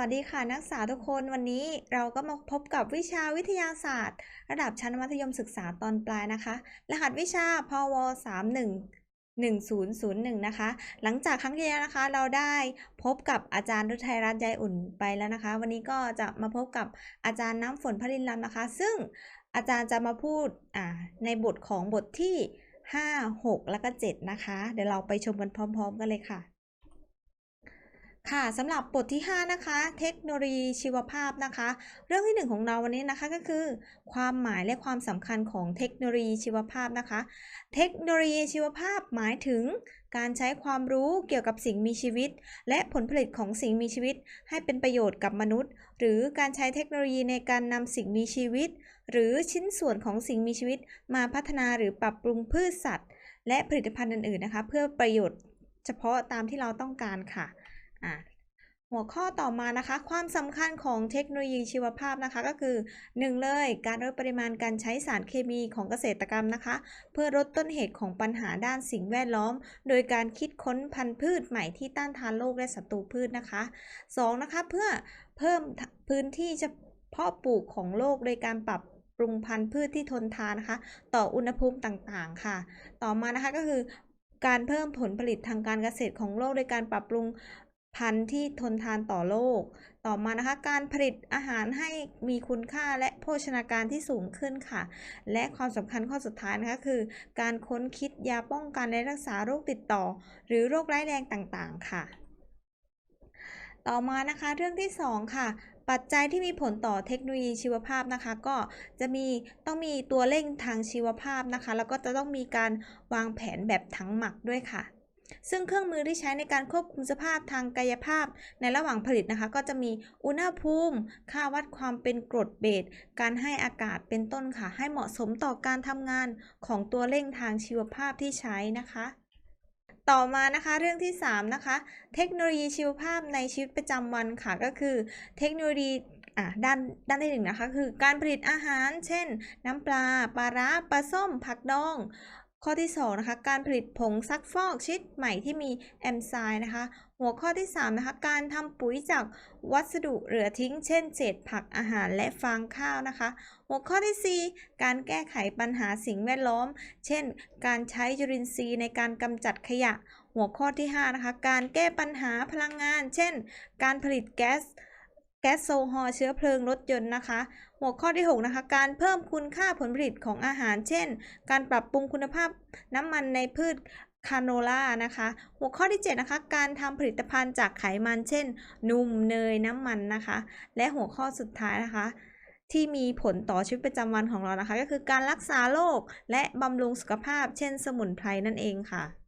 วัสดีค่ะนักศึกษาทุกคนวันนี้เราก็มาพบกับวิชาวิทยาศาสตร์ ระดับชั้นมัธยมศึกษาตอนปลายนะคะ รหัสวิชาพว31 1001 นะคะ หลังจากครั้งที่แล้วนะคะ เราได้พบกับอาจารย์รุทัยรัตน์ใจอุ่นไปแล้วนะคะ วันนี้ก็จะมาพบกับอาจารย์น้ำฝนพรินลำนะคะ ซึ่งอาจารย์จะมาพูดในบทของบทที่ 5 6 แล้วก็ 7 นะคะ เดี๋ยวเราไปชมกันพร้อม ๆ กันเลยค่ะ ค่ะสำหรับบทที่ 5 นะคะ เทคโนโลยีชีวภาพนะคะ เรื่องที่ 1 ของเราวันนี้นะคะก็คือ ความหมายและความสำคัญของเทคโนโลยีชีวภาพนะคะ เทคโนโลยีชีวภาพหมายถึงการใช้ความรู้เกี่ยวกับสิ่งมีชีวิต และผลผลิตของสิ่งมีชีวิต ให้เป็นประโยชน์กับมนุษย์ หรือการใช้เทคโนโลยีในการนำสิ่งมีชีวิต หรือชิ้นส่วนของสิ่งมีชีวิต มาพัฒนาหรือปรับปรุงพืชสัตว์ และผลิตภัณฑ์อื่นๆนะคะ เพื่อประโยชน์เฉพาะตามที่เราต้องการค่ะ อะ หัวข้อต่อมานะคะ ความสำคัญของเทคโนโลยีชีวภาพนะคะ ก็คือ 1 เลยการลดปริมาณการใช้สารเคมีของเกษตรกรรมนะคะ เพื่อลดต้นเหตุของปัญหาด้านสิ่งแวดล้อม โดยการคิดค้นพันธุ์พืชใหม่ที่ต้านทานโรคและศัตรูพืชนะคะ 2. นะคะเพื่อเพิ่มพื้นที่เฉพาะปลูกของโลกโดยการปรับปรุงพันธุ์พืชที่ทนทานนะคะ ต่ออุณหภูมิต่างๆ ค่ะ ต่อมานะคะก็คือการเพิ่มผลผลิตทางการเกษตรของโลกโดยการปรับปรุง พันธุ์ที่ทนทานต่อโลก ต่อมานะคะ การผลิตอาหารให้มีคุณค่าและโภชนาการที่สูงขึ้นค่ะ และความสำคัญข้อสุดท้ายนะคะคือ การค้นคิดยาป้องกันและรักษาโรคติดต่อ หรือโรคร้ายแรงต่างๆ ค่ะ ต่อมานะคะเรื่องที่ 2 ค่ะปัจจัยที่มีผลต่อเทคโนโลยีชีวภาพนะคะ ก็จะมีต้องมีตัวเร่งทางชีวภาพนะคะ แล้วก็จะต้องมีการวางแผนแบบถังหมักด้วยค่ะ ซึ่งเครื่องมือที่ใช้ในการควบคุมสภาพทางกายภาพในระหว่างผลิตนะคะ ก็จะมีอุณหภูมิ ค่าวัดความเป็นกรดเบสการให้อากาศเป็นต้นค่ะ ให้เหมาะสมต่อการทำงานของตัวเร่งทางชีวภาพที่ใช้นะคะต่อมานะคะเรื่องที่ 3 นะคะ เทคโนโลยีชีวภาพในชีวิตประจำวันค่ะก็คือ เทคโนโลยีอะด้านด้านที่หนึ่งนะคะคือการผลิตอาหาร เช่น น้ำปลาปลาร้าปลาส้ม ผักดอง ข้อที่ 2 นะคะ การผลิตผงซักฟอกชิดใหม่ที่มีแอมไซม์นะคะ หัวข้อที่ 3 นะคะ การทำปุ๋ยจากวัสดุเหลือทิ้ง เช่น เศษผักอาหารและฟางข้าวนะคะ หัวข้อที่ 4 การแก้ไขปัญหาสิ่งแวดล้อม เช่น การใช้จุลินทรีย์ในการกำจัดขยะ หัวข้อที่ 5 นะคะ การแก้ปัญหาพลังงาน เช่น การผลิตแก๊ส แก๊สโซฮอล์เชื้อเพลิงรถยนต์นะคะ หัวข้อที่ 6 นะคะ การเพิ่มคุณค่าผลผลิตของอาหาร เช่น การปรับปรุงคุณภาพน้ำมันในพืชคาโนล่านะคะ หัวข้อที่ 7 นะคะ การทำผลิตภัณฑ์จากไขมัน เช่นนมเนยน้ำมันนะคะ และหัวข้อสุดท้ายนะคะ ที่มีผลต่อชีวิตประจำวันของเรานะคะ ก็คือการรักษาโรคและบำรุงสุขภาพ เช่น สมุนไพรนั่นเองค่ะ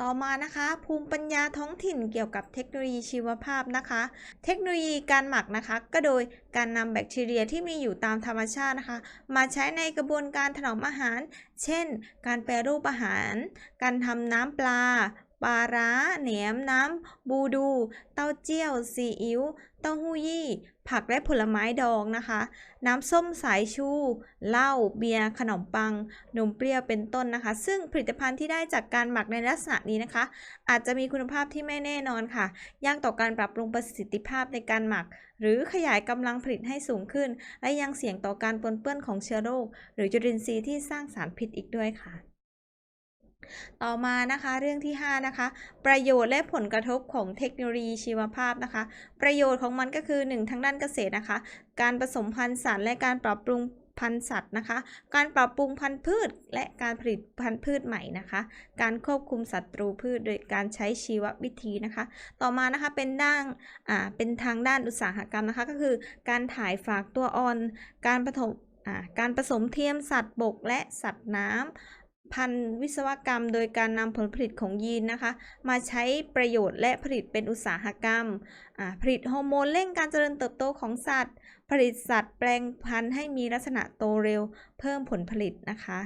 ต่อมานะคะ ภูมิปัญญาท้องถิ่นเกี่ยวกับเทคโนโลยีชีวภาพนะคะ เทคโนโลยีการหมักนะคะ ก็โดยการนำแบคทีเรียที่มีอยู่ตามธรรมชาตินะคะ มาใช้ในกระบวนการถนอมอาหาร เช่น การแปรรูปอาหาร การทำน้ำปลาปลาร้าแหนมน้ำบูดู เต้าเจี้ยวซีอิ๊ว เต้าหู้ยี่ ผักและผลไม้ดองนะคะ น้ำส้มสายชู เหล้า เบียร์ ขนมปัง นมเปรี้ยวเป็นต้นนะคะ ซึ่งผลิตภัณฑ์ที่ได้จากการหมักในลักษณะนี้นะคะ อาจจะมีคุณภาพที่ไม่แน่นอนค่ะ ยากต่อการปรับปรุงประสิทธิภาพในการหมัก หรือขยายกำลังผลิตให้สูงขึ้น และยังเสี่ยงต่อการปนเปื้อนของเชื้อโรค หรือจุลินทรีย์ที่สร้างสารพิษอีกด้วยค่ะ ต่อมานะคะเรื่องที่ 5 นะคะ ประโยชน์และผลกระทบของเทคโนโลยีชีวภาพนะคะ ประโยชน์ของมันก็คือ 1 ทางด้านเกษตรนะคะ การผสมพันธุ์สัตว์และการปรับปรุงพันธุ์สัตว์นะคะ การปรับปรุงพันธุ์พืช และการผลิตพันธุ์พืชใหม่นะคะ การควบคุมศัตรูพืชโดยการใช้ชีววิธีนะคะ ต่อมานะคะเป็นด้านอ่าเป็นทางด้านอุตสาหกรรมนะคะ ก็คือการถ่ายฝากตัวอ่อน การผสมการผสมเทียมสัตว์บกและสัตว์น้ำ พันธุ์วิศวกรรมโดยการนำผลผลิตของยีนนะคะ มาใช้ประโยชน์และผลิตเป็นอุตสาหกรรม ผลิตฮอร์โมนเร่งการเจริญเติบโตของสัตว์ ผลิตสัตว์แปลงพันธุ์ให้มีลักษณะโตเร็ว เพิ่มผลผลิตนะคะ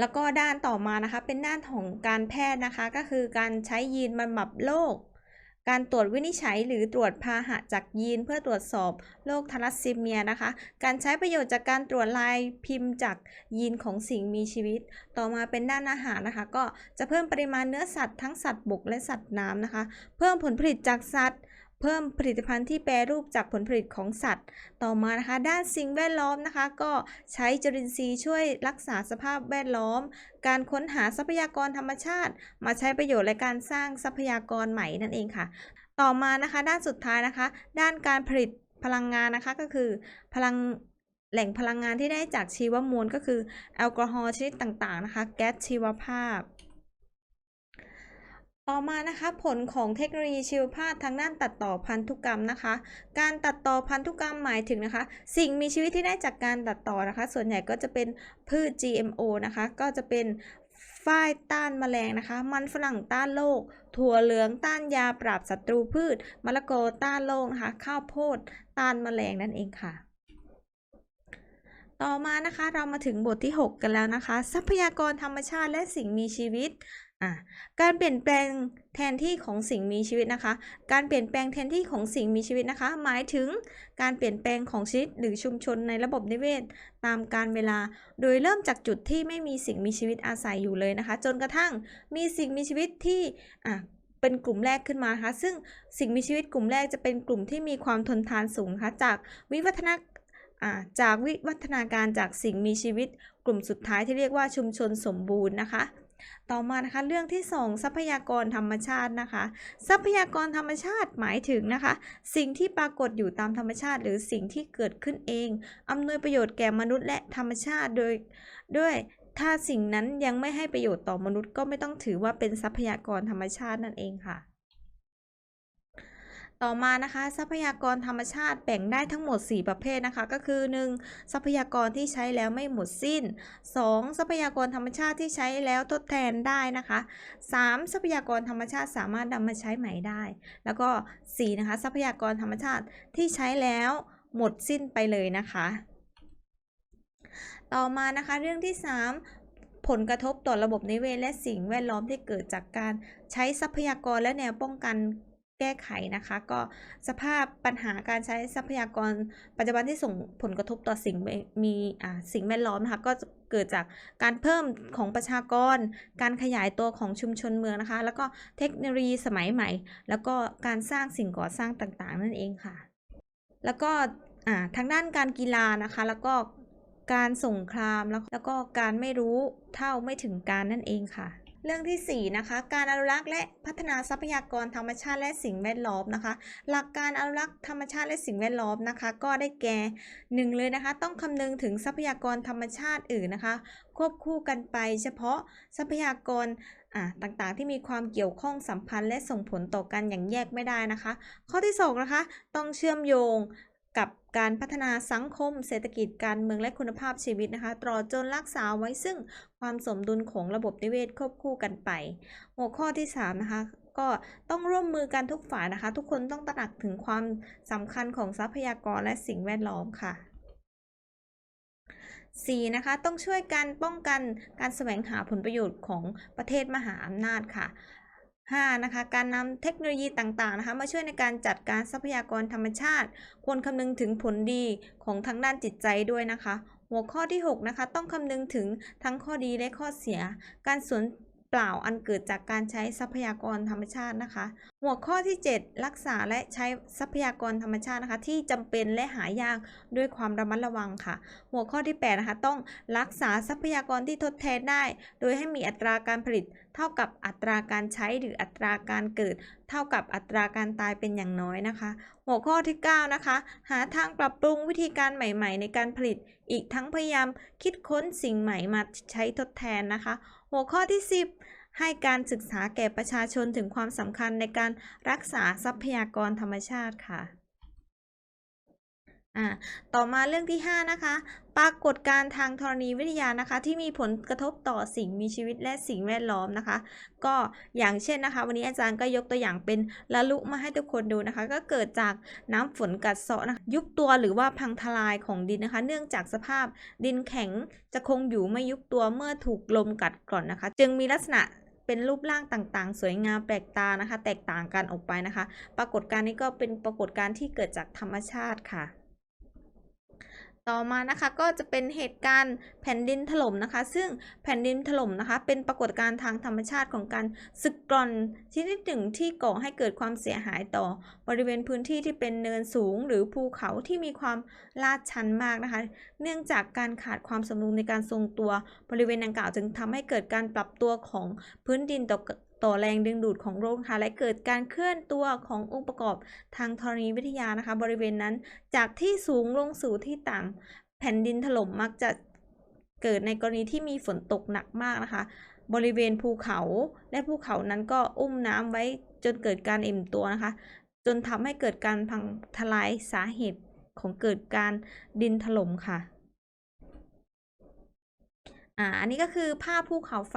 แล้วก็ด้านต่อมานะคะเป็นด้านของการแพทย์นะคะ ก็คือการใช้ยีนบำบัดโรค การตรวจวินิจฉัยหรือตรวจพาหะจากยีนเพื่อตรวจสอบโรคทารัสซีเมียนะคะ การใช้ประโยชน์จากการตรวจลายพิมพ์จากยีนของสิ่งมีชีวิต ต่อมาเป็นด้านอาหารนะคะ ก็จะเพิ่มปริมาณเนื้อสัตว์ทั้งสัตว์บกและสัตว์น้ำนะคะ เพิ่มผลผลิตจากสัตว์ เพิ่มผลิตภัณฑ์ที่แปรรูปจากผลผลิตของสัตว์ ต่อมานะคะ ด้านสิ่งแวดล้อมนะคะ ก็ใช้จุลินทรีย์ช่วยรักษาสภาพแวดล้อม การค้นหาทรัพยากรธรรมชาติ มาใช้ประโยชน์และการสร้างทรัพยากรใหม่นั่นเองค่ะ ต่อมานะคะ ด้านสุดท้ายนะคะ ด้านการผลิตพลังงานนะคะก็คือพลังแหล่งพลังงานที่ได้จากชีวมวลก็คือแอลกอฮอล์ชนิดต่างๆนะคะ แก๊สชีวภาพ ต่อมานะคะผลของเทคโนโลยีชีวภาพทางด้านตัดต่อพันธุกรรมนะคะ การตัดต่อพันธุกรรมหมายถึงนะคะ สิ่งมีชีวิตที่ได้จากการตัดต่อนะคะ ส่วนใหญ่ก็จะเป็นพืช GMO นะคะ ก็จะเป็นฝ้ายต้านแมลงนะคะ มันฝรั่งต้านโรคถั่วเหลืองต้านยาปราบศัตรูพืชมะละกอต้านโรคนะคะ ข้าวโพดต้านแมลงนั่นเองค่ะต่อมานะคะเรามาถึงบทที่ 6 กันแล้วนะคะ ทรัพยากรธรรมชาติและสิ่งมีชีวิต การเปลี่ยนแปลงแทนที่ของสิ่งมีชีวิตนะคะ การเปลี่ยนแปลงแทนที่ของสิ่งมีชีวิตนะคะ หมายถึงการเปลี่ยนแปลงของชีวิตหรือชุมชนในระบบนิเวศ ตามการเวลา โดยเริ่มจากจุดที่ไม่มีสิ่งมีชีวิตอาศัยอยู่เลยนะคะ จนกระทั่งมีสิ่งมีชีวิตที่เป็นกลุ่มแรกขึ้นมานะคะ ซึ่งสิ่งมีชีวิตกลุ่มแรกจะเป็นกลุ่มที่มีความทนทานสูงนะคะจากวิวัฒนาจากวิวัฒนาการจากสิ่งมีชีวิต กลุ่มสุดท้ายที่เรียกว่าชุมชนสมบูรณ์นะคะ ต่อมานะคะเรื่องที่ 2 ทรัพยากรธรรมชาตินะคะ ทรัพยากรธรรมชาติหมายถึงนะคะ สิ่งที่ปรากฏอยู่ตามธรรมชาติ หรือสิ่งที่เกิดขึ้นเองอำนวยประโยชน์แก่มนุษย์และธรรมชาติโดยด้วยถ้าสิ่งนั้นยังไม่ให้ประโยชน์ต่อมนุษย์ก็ไม่ต้องถือว่าเป็นทรัพยากรธรรมชาตินั่นเองค่ะ ต่อมานะคะทรัพยากรธรรมชาติแบ่งได้ทั้งหมด 4 ประเภทนะคะ ก็คือ 1. ทรัพยากรที่ใช้แล้วไม่หมดสิ้น 2. ทรัพยากรธรรมชาติที่ใช้แล้วทดแทนได้นะคะ 3. ทรัพยากรธรรมชาติสามารถนำมาใช้ใหม่ได้ แล้วก็ 4. นะคะ ทรัพยากรธรรมชาติที่ใช้แล้วหมดสิ้นไปเลยนะคะ ต่อมานะคะเรื่องที่ 3ผลกระทบต่อระบบนิเวศและสิ่งแวดล้อมที่เกิดจากการใช้ทรัพยากรและแนวป้องกัน แก้ไขนะคะ ก็สภาพปัญหาการใช้ทรัพยากรปัจจุบันที่ส่งผลกระทบต่อสิ่งมีสิ่งแวดล้อมนะคะก็เกิดจากการเพิ่มของประชากร การขยายตัวของชุมชนเมืองนะคะ แล้วก็เทคโนโลยีสมัยใหม่ แล้วก็การสร้างสิ่งก่อสร้างต่างๆ นั่นเองค่ะ แล้วก็ทางด้านการกีฬานะคะ แล้วก็การสงครามแล้วก็การไม่รู้เท่าไม่ถึงการนั่นเองค่ะ เรื่องที่ 4 นะคะ การอนุรักษ์และพัฒนาทรัพยากรธรรมชาติและสิ่งแวดล้อมนะคะ หลักการอนุรักษ์ธรรมชาติและสิ่งแวดล้อมนะคะ ก็ได้แก่หนึ่งเลยนะคะ ต้องคำนึงถึงทรัพยากรธรรมชาติอื่นนะคะ ควบคู่กันไปเฉพาะทรัพยากรอ่าต่างๆ ที่มีความเกี่ยวข้องสัมพันธ์และส่งผลต่อกันอย่างแยกไม่ได้นะคะ ข้อที่สองนะคะ ต้องเชื่อมโยง กับการพัฒนาสังคม เศรษฐกิจการเมืองและคุณภาพชีวิตนะคะตลอจนรักษาไว้ซึ่งความสมดุลของระบบนิเวศควบคู่กันไป หัวข้อที่3นะคะก็ต้องร่วมมือกันทุกฝ่ายนะคะ ทุกคนต้องตระหนักถึงความสำคัญของทรัพยากรและสิ่งแวดล้อมค่ะ 4. นะคะ ต้องช่วยกันป้องกันการแสวงหาผลประโยชน์ของประเทศมหาอำนาจค่ะ 5. นะคะการนำเทคโนโลยีต่างๆนะคะมาช่วยในการจัดการทรัพยากรธรรมชาติ ควรคำนึงถึงผลดีของทางด้านจิตใจด้วยนะคะ หัวข้อที่ 6 นะคะ ต้องคำนึงถึงทั้งข้อดีและข้อเสีย การสวน เปล่าอันเกิดจากการใช้ทรัพยากรธรรมชาตินะคะ หัวข้อที่ 7 รักษาและใช้ทรัพยากรธรรมชาตินะคะ ที่จำเป็นและหายากด้วยความระมัดระวังค่ะ หัวข้อที่8นะคะต้องรักษาทรัพยากรที่ทดแทนได้ โดยให้มีอัตราการผลิต เท่ากับอัตราการใช้หรืออัตราการเกิด เท่ากับอัตราการตายเป็นอย่างน้อยนะคะ หัวข้อที่ 9 นะคะ หาทางปรับปรุงวิธีการใหม่ ๆ ในการผลิต อีกทั้งพยายามคิดค้นสิ่งใหม่มาใช้ทดแทนนะคะ หัวข้อที่ 10 ให้การศึกษาแก่ประชาชนถึงความสำคัญในการรักษาทรัพยากรธรรมชาติค่ะ อ่าต่อมาเรื่องที่ 5 นะคะ ปรากฏการทางธรณีวิทยานะคะ ที่มีผลกระทบต่อสิ่งมีชีวิตและสิ่งแวดล้อมนะคะ ก็อย่างเช่นนะคะ วันนี้อาจารย์ก็ยกตัวอย่างเป็นละลุมาให้ทุกคนดูนะคะ ก็เกิดจากน้ำฝนกัดเซาะนะคะยุบตัวหรือว่าพังทลายของดินนะคะ เนื่องจากสภาพดินแข็งจะคงอยู่ไม่ยุบตัวเมื่อถูกลมกัดกร่อนนะคะ จึงมีลักษณะเป็นรูปร่างต่างๆ สวยงามแปลกตานะคะ แตกต่างกันออกไปนะคะ ปรากฏการณ์นี้ก็เป็นปรากฏการณ์ที่เกิดจากธรรมชาติค่ะ ต่อมานะคะก็จะเป็นเหตุการณ์แผ่นดินถล่มนะคะ ซึ่งแผ่นดินถล่มนะคะ เป็นปรากฏการณ์ทางธรรมชาติของการสึกกร่อนชนิดหนึ่งที่ก่อให้เกิดความเสียหายต่อบริเวณพื้นที่ที่เป็นเนินสูง หรือภูเขาที่มีความลาดชันมากนะคะ เนื่องจากการขาดความสมดุลในการทรงตัวบริเวณดังกล่าวจึงทำให้เกิดการปรับตัวของพื้นดินต่อ ต่อแรงดึงดูดของโลกค่ะและเกิดการเคลื่อนตัวขององค์ประกอบทางธรณีวิทยานะคะ บริเวณนั้นจากที่สูงลงสู่ที่ต่ำแผ่นดินถล่มมักจะเกิดในกรณีที่มีฝนตกหนักมากนะคะ บริเวณภูเขาและภูเขานั้นก็อุ้มน้ำไว้จนเกิดการอิ่มตัวนะคะ จนทำให้เกิดการพังทลายสาเหตุของเกิดการดินถล่มค่ะอ่าอันนี้ก็คือภาพภูเขาไฟ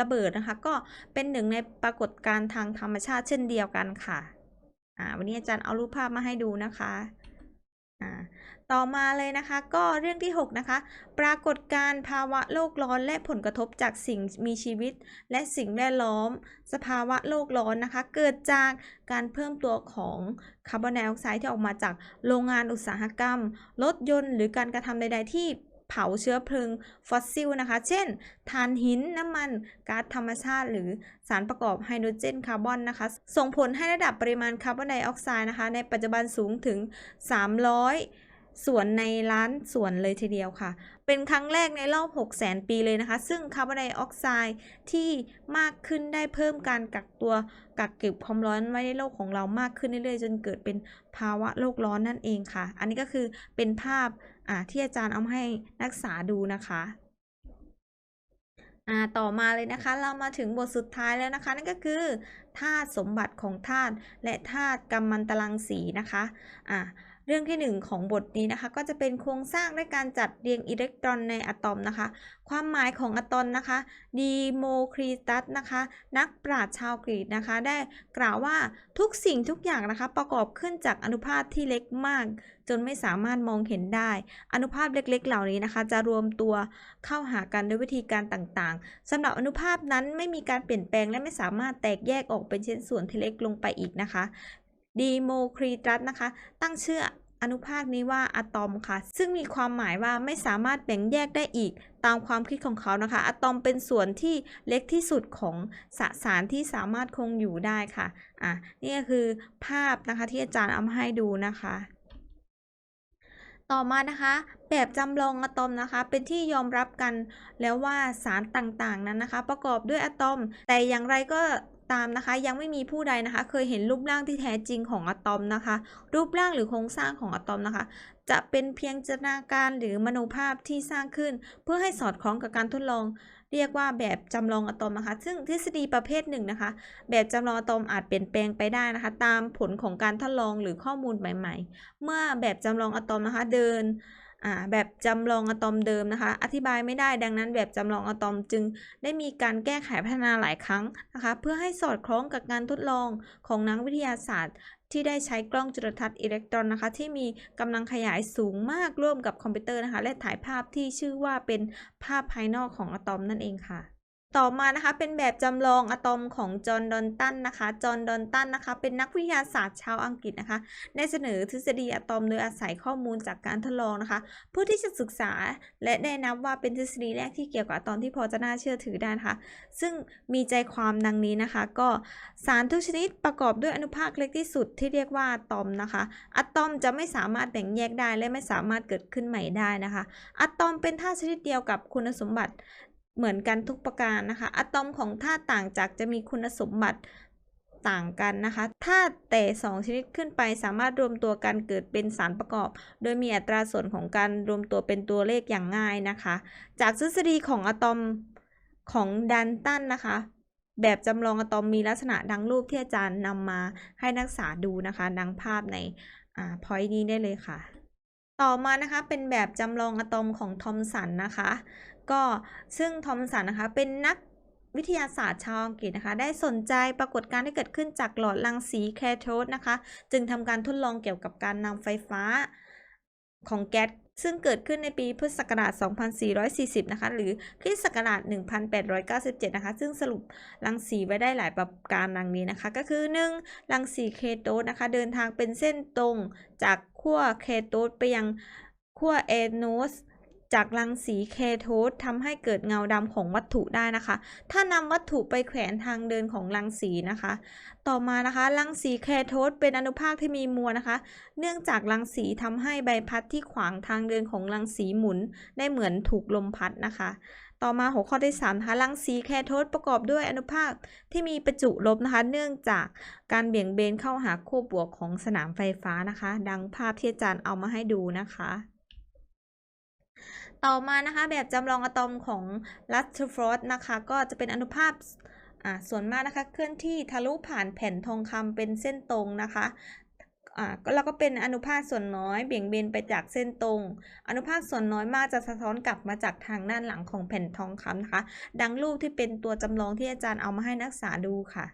ระเบิดนะคะ ก็เป็นหนึ่งในปรากฏการณ์ทางธรรมชาติเช่นเดียวกันค่ะอ่าวันนี้อาจารย์เอารูปภาพมาให้ดูนะคะอ่าต่อมาเลยนะคะก็เรื่องที่ 6 นะคะ ปรากฏการณ์ภาวะโลกร้อนและผลกระทบจากสิ่งมีชีวิต และสิ่งแวดล้อม สภาวะโลกร้อนนะคะ เกิดจากการเพิ่มตัวของคาร์บอนไดออกไซด์ที่ออกมาจากโรงงานอุตสาหกรรม รถยนต์ หรือการกระทำใด ๆ ที่ เผาเชื้อเพลิงฟอสซิลนะคะ เช่นถ่านหินน้ำมันก๊าซธรรมชาติ หรือสารประกอบไฮโดรเจนคาร์บอนนะคะ ส่งผลให้ระดับปริมาณคาร์บอนไดออกไซด์นะคะ ในปัจจุบันสูงถึง 300ส่วนในล้านส่วนเลยทีเดียวค่ะ เป็นครั้งแรกในรอบ6 0 0 0 0 0ปีเลยนะคะ ซึ่งคาร์บอนไดออกไซด์ที่มากขึ้นได้เพิ่มการกักตัวกักเก็บความร้อนไว้ในโลกของเรามากขึ้นเรื่อยๆ จนเกิดเป็นภาวะโลกร้อนนั่นเองค่ะ อันนี้ก็คือเป็นภาพ อ่าที่อาจารย์เอามาให้นักศึกษาดูนะคะอ่าต่อมาเลยนะคะเรามาถึงบทสุดท้ายแล้วนะคะ นั่นก็คือธาตุสมบัติของธาตุและธาตุกัมมันตรังสีนะคะอ่า เรื่องที่ 1 ของบทนี้นะคะ ก็จะเป็นโครงสร้างด้วยการจัดเรียงอิเล็กตรอนในอะตอมนะคะ ความหมายของอะตอมนะคะดีโมคริตัสนะคะ นักปราชญ์ชาวกรีกนะคะ ได้กล่าวว่าทุกสิ่งทุกอย่างนะคะ ประกอบขึ้นจากอนุภาคที่เล็กมาก จนไม่สามารถมองเห็นได้ อนุภาคเล็กๆ เหล่านี้นะคะ จะรวมตัวเข้าหากันด้วยวิธีการต่างๆสำหรับอนุภาคนั้นไม่มีการเปลี่ยนแปลงและไม่สามารถแตกแยกออกเป็นชิ้นส่วนที่เล็กลงไปอีกนะคะ ดีโมคริตัสนะคะ ตั้งชื่ออนุภาคนี้ว่าอะตอมค่ะ ซึ่งมีความหมายว่าไม่สามารถแบ่งแยกได้อีกตามความคิดของเขานะคะ อะตอมเป็นส่วนที่เล็กที่สุดของสสารที่สามารถคงอยู่ได้ค่ะ อะ นี่ก็คือภาพนะคะที่อาจารย์เอามาให้ดูนะคะต่อมานะคะ แบบจำลองอะตอมนะคะ เป็นที่ยอมรับกันแล้วว่าสารต่างๆนั้นนะคะ ประกอบด้วยอะตอม แต่อย่างไรก็ ตามนะคะ ยังไม่มีผู้ใดนะคะ เคยเห็นรูปร่างที่แท้จริงของอะตอมนะคะ รูปร่างหรือโครงสร้างของอะตอมนะคะ จะเป็นเพียงจินตนาการหรือมโนภาพที่สร้างขึ้น เพื่อให้สอดคล้องกับการทดลอง เรียกว่าแบบจำลองอะตอมนะคะ ซึ่งทฤษฎีประเภทหนึ่งนะคะ แบบจำลองอะตอมอาจเปลี่ยนแปลงไปได้นะคะ ตามผลของการทดลองหรือข้อมูลใหม่ ๆ เมื่อแบบจำลองอะตอมนะคะเดิน อ่าแบบจำลองอะตอมเดิมนะคะ อธิบายไม่ได้ดังนั้นแบบจำลองอะตอมจึง ได้มีการแก้ไขพัฒนาหลายครั้งนะคะ เพื่อให้สอดคล้องกับการทดลองของนักวิทยาศาสตร์ ที่ได้ใช้กล้องจุลทรรศน์อิเล็กตรอนนะคะ ที่มีกำลังขยายสูงมากร่วมกับคอมพิวเตอร์นะคะ และถ่ายภาพที่ชื่อว่าเป็นภาพภายนอกของอะตอมนั่นเองค่ะ ต่อมานะคะเป็นแบบจำลองอะตอมของจอห์นดอนตันนะคะ จอห์นดอนตันนะคะ เป็นนักวิทยาศาสตร์ชาวอังกฤษนะคะ ได้เสนอทฤษฎีอะตอมโดยอาศัยข้อมูลจากการทดลองนะคะ เพื่อที่จะศึกษาและได้นับว่าเป็นทฤษฎีแรกที่เกี่ยวกับอะตอมที่พอจะน่าเชื่อถือได้นะคะ ซึ่งมีใจความดังนี้นะคะ ก็สารทุกชนิดประกอบด้วยอนุภาคเล็กที่สุดที่เรียกว่าอะตอมนะคะ อะตอมจะไม่สามารถแบ่งแยกได้และไม่สามารถเกิดขึ้นใหม่ได้นะคะ อะตอมเป็นธาตุชนิดเดียวกับคุณสมบัติ เหมือนกันทุกประการนะคะ อะตอมของธาตุต่างจากจะมีคุณสมบัติต่างกันนะคะธาตุแต่ 2 ชนิดขึ้นไปสามารถรวมตัวกันเกิดเป็นสารประกอบ โดยมีอัตราส่วนของการรวมตัวเป็นตัวเลขอย่างง่ายนะคะ จากทฤษฎีของอะตอมของดันตันนะคะ แบบจำลองอะตอมมีลักษณะดังรูปที่อาจารย์นำมาให้นักศึกษาดูนะคะ ดังภาพในอ่าพอยนี้ได้เลยค่ะ ต่อมานะคะเป็นแบบจำลองอะตอมของทอมสันนะคะ ก็ซึ่งทอมสันนะคะเป็นนักวิทยาศาสตร์ชาวอังกฤษนะคะ ได้สนใจปรากฏการณ์ที่เกิดขึ้นจากหลอดรังสีแคโทดนะคะ จึงทำการทดลองเกี่ยวกับการนำไฟฟ้าของแก๊ส ซึ่งเกิดขึ้นในปีพุทธศักราช 2440 นะคะ หรือคริสต์ศักราช 1897 นะคะ ซึ่งสรุปรังสีไว้ได้หลายประการดังนี้นะคะ ก็คือ 1. รังสีเคโตสนะคะ เดินทางเป็นเส้นตรงจากขั้วเคโตสไปยังขั้วเอโนส จากรังสีเคโทสทำให้เกิดเงาดำของวัตถุได้นะคะ ถ้านำวัตถุไปแขวนทางเดินของรังสีนะคะ ต่อมานะคะ รังสีเคโทสเป็นอนุภาคที่มีมวลนะคะ เนื่องจากรังสีทำให้ใบพัดที่ขวางทางเดินของรังสีหมุน ได้เหมือนถูกลมพัดนะคะ ต่อมาหัวข้อที่3นะคะรังสีแคโทสประกอบด้วยอนุภาคที่มีประจุลบนะคะ เนื่องจากการเบี่ยงเบนเข้าหาขั้วบวกของสนามไฟฟ้านะคะ ดังภาพที่อาจารย์เอามาให้ดูนะคะ ต่อมานะคะแบบจำลองอะตอมของลัตเทอร์ฟรอสนะคะก็จะเป็นอนุภาคอ่าส่วนมากนะคะเคลื่อนที่ทะลุผ่านแผ่นทองคำเป็นเส้นตรงนะคะอ่าแล้วก็เป็นอนุภาคส่วนน้อยเบี่ยงเบนไปจากเส้นตรง อนุภาคส่วนน้อยมากจะสะท้อนกลับมาจากทางด้านหลังของแผ่นทองคำนะคะ ดังรูปที่เป็นตัวจำลองที่อาจารย์เอามาให้นักศึกษาดูค่ะ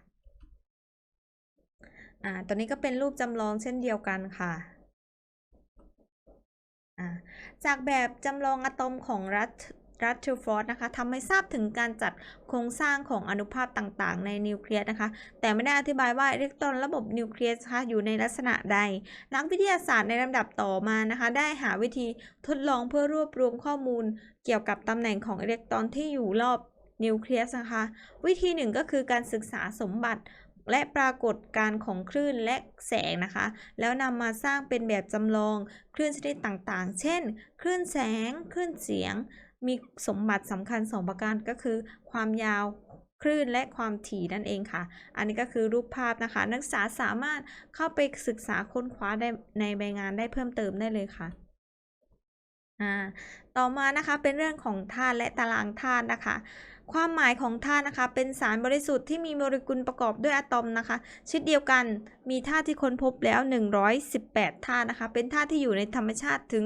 อ่าตัวนี้ก็เป็นรูปจำลองเช่นเดียวกันค่ะ จากแบบจำลองอะตอมของรัตรัตเทอร์ฟอร์ดนะคะทำให้ทราบถึงการจัดโครงสร้างของอนุภาคต่างๆ ในนิวเคลียสนะคะ แต่ไม่ได้อธิบายว่าอิเล็กตรอนระบบนิวเคลียสะคะอยู่ในลักษณะใด นักวิทยาศาสตร์ในลำดับต่อมานะคะ ได้หาวิธีทดลองเพื่อรวบรวมข้อมูล เกี่ยวกับตำแหน่งของอิเล็กตรอนที่อยู่รอบนิวเคลียสนะคะ วิธีหนึ่งก็คือการศึกษาสมบัติ และปรากฏการของคลื่นและแสงนะคะ แล้วนำมาสร้างเป็นแบบจำลองคลื่นชนิดต่างๆ เช่น คลื่นแสง คลื่นเสียง มีสมบัติสำคัญ2ประการก็คือ ความยาวคลื่นและความถี่นั่นเองค่ะ อันนี้ก็คือรูปภาพนะคะ นักศึกษาสามารถเข้าไปศึกษาค้นคว้าได้ในใบงานได้เพิ่มเติมได้เลยค่ะต่อมานะคะเป็นเรื่องของธาตุและตารางธาตุนะคะ ความหมายของธาตุนะคะ เป็นสารบริสุทธิ์ที่มีโมเลกุลประกอบด้วยอะตอมนะคะชนิดเดียวกันมีธาตุที่ค้นพบแล้ว 118ธาตุนะคะ เป็นธาตุที่อยู่ในธรรมชาติถึง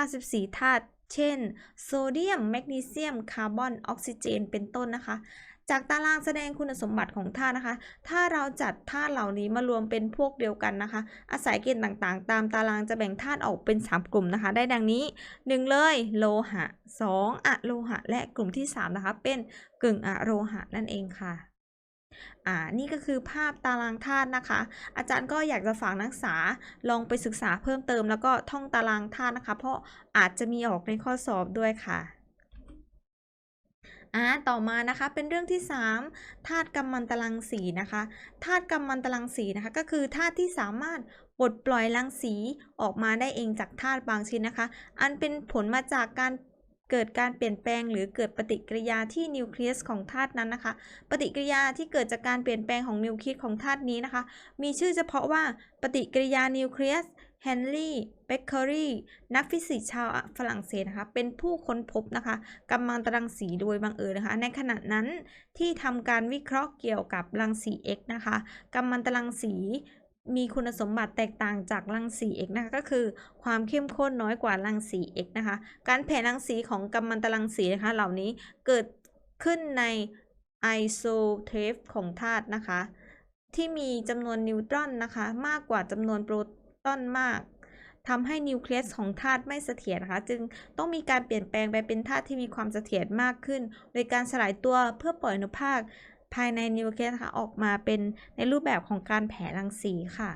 94ธาตุเช่น โซเดียม แมกนีเซียม คาร์บอน ออกซิเจน เป็นต้นนะคะ จากตารางแสดงคุณสมบัติของธาตุนะคะ ถ้าเราจัดธาตุเหล่านี้มารวมเป็นพวกเดียวกันนะคะ อาศัยเกณฑ์ต่างๆ ตามตารางจะแบ่งธาตุออกเป็น 3 กลุ่มนะคะ ได้ดังนี้ 1 เลยโลหะ 2อะโลหะ และกลุ่มที่ 3 นะคะ เป็นกึ่งอะโลหะนั่นเองค่ะอ่านี่ก็คือภาพตารางธาตุนะคะ อาจารย์ก็อยากจะฝากนักศึกษาลองไปศึกษาเพิ่มเติม แล้วก็ท่องตารางธาตุนะคะ เพราะอาจจะมีออกในข้อสอบด้วยค่ะ อ่าต่อมานะคะเป็นเรื่องที่3ธาตุกัมมันตรังสีนะคะธาตุกัมมันตรังสีนะคะก็คือธาตุที่สามารถปลดปล่อยรังสีออกมาได้เองจากธาตุบางชนิดนะคะ อันเป็นผลมาจากการเกิดการเปลี่ยนแปลงหรือเกิดปฏิกิริยาที่นิวเคลียสของธาตุนั้นนะคะ ปฏิกิริยาที่เกิดจากการเปลี่ยนแปลงของนิวเคลียสของธาตุนี้นะคะ มีชื่อเฉพาะว่าปฏิกิริยานิวเคลียส เฮนรี่เบเกอรี่นักฟิสิกส์ชาวฝรั่งเศสนะคะ เป็นผู้ค้นพบนะคะกัมมันตรังสีโดยบังเอิญนะคะ ในขณะนั้นที่ทำการวิเคราะห์เกี่ยวกับรังสี X นะคะกัมมันตรังสีมีคุณสมบัติแตกต่างจากรังสี X นะคะก็คือ ความเข้มข้นน้อยกว่ารังสี X นะคะ การแผ่รังสีของกัมมันตรังสีนะคะเหล่านี้เกิดขึ้นในไอโซเทปของธาตุนะคะ ที่มีจำนวนนิวตรอนนะคะ มากกว่าจำนวนโปร ตอนมากทำให้นิวเคลียสของธาตุไม่เสถียรนะคะจึงต้องมีการเปลี่ยนแปลงไปเป็นธาตุที่มีความเสถียรมากขึ้น โดยการสลายตัวเพื่อปล่อยอนุภาคภายในนิวเคลียสค่ะออกมาเป็นในรูปแบบของการแผ่รังสีค่ะ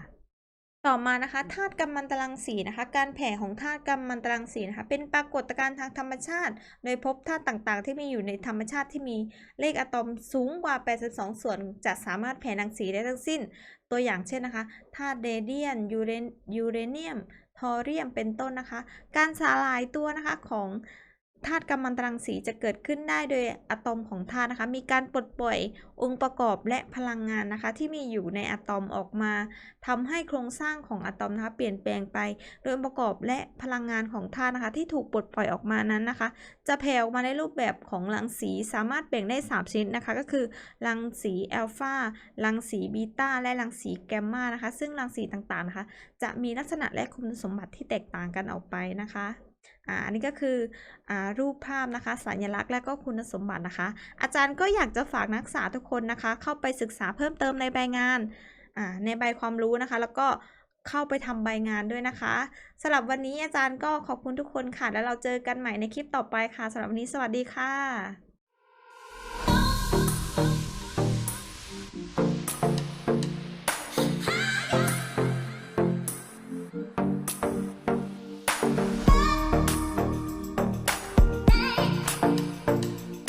ต่อมานะคะธาตุกัมมันตรังสีนะคะ การแผ่ของธาตุกัมมันตรังสีนะคะ เป็นปรากฏการณ์ทางธรรมชาติ โดยพบธาตุต่างๆ ที่มีอยู่ในธรรมชาติที่มีเลขอะตอมสูงกว่า 82 ส่วน จะสามารถแผ่รังสีได้ทั้งสิ้น ตัวอย่างเช่นนะคะธาตุเรเดียนยูเรนยูเรเนียมทอเรียมเป็นต้นนะคะ การสลายตัวนะคะของ ธาตุกัมมันตรังสีจะเกิดขึ้นได้โดยอะตอมของธาตุนะคะ มีการปลดปล่อยองค์ประกอบและพลังงานนะคะ ที่มีอยู่ในอะตอมออกมาทำให้โครงสร้างของอะตอมนะคะ เปลี่ยนแปลงไป โดยองค์ประกอบและพลังงานของธาตุนะคะ ที่ถูกปลดปล่อยออกมานั้นนะคะ จะแผ่ออกมาในรูปแบบของรังสีสามารถแบ่งได้ 3 ชนิดนะคะ ก็คือรังสีอัลฟารังสีบีตาและรังสีแกมมานะคะ ซึ่งรังสีต่างๆนะคะ จะมีลักษณะและคุณสมบัติที่แตกต่างกันออกไปนะคะ อันนี้ก็คืออรูปภาพนะคะ สัญลักษณ์และก็คุณสมบัตินะคะ อาจารย์ก็อยากจะฝากนักศึกษาทุกคนนะคะ เข้าไปศึกษาเพิ่มเติมในใบงานในใบความรู้นะคะ แล้วก็เข้าไปทำใบงานด้วยนะคะสำหรับวันนี้อาจารย์ก็ขอบคุณทุกคนค่ะ แล้วเราเจอกันใหม่ในคลิปต่อไปค่ะสำหรับวันนี้สวัสดีค่ะ